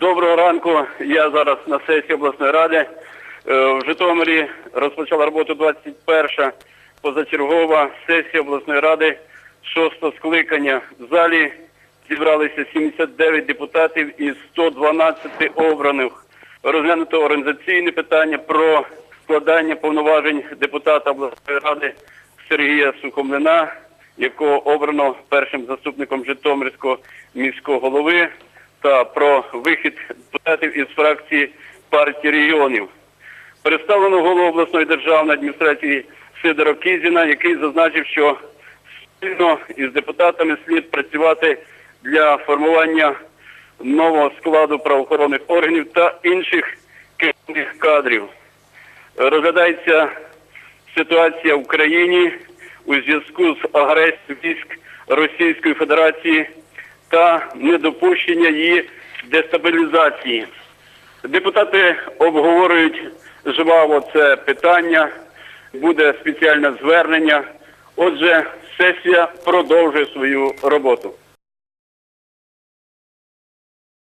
Доброго ранку. Я зараз на сесії обласної ради. Е, В Житомирі розпочала роботу 21-ша позачергова сесія обласної ради шостого скликання. В залі зібралися 79 депутатів із 112 обраних. Розглянуто організаційне питання про складання повноважень депутата обласної ради Сергія Сухомлина, якого обрано першим заступником Житомирського міського голови та про вихід депутатів із фракції партії регіонів. Представлено голову обласної державної адміністрації Сидора Кізіна, який зазначив, що спільно із депутатами слід працювати для формування нового складу правоохоронних органів та інших керівних кадрів. Розглядається ситуація в Україні у зв'язку з агресією військ Російської Федерації та недопущення її дестабілізації. Депутати обговорюють жваво це питання, буде спеціальне звернення. Отже, сесія продовжує свою роботу.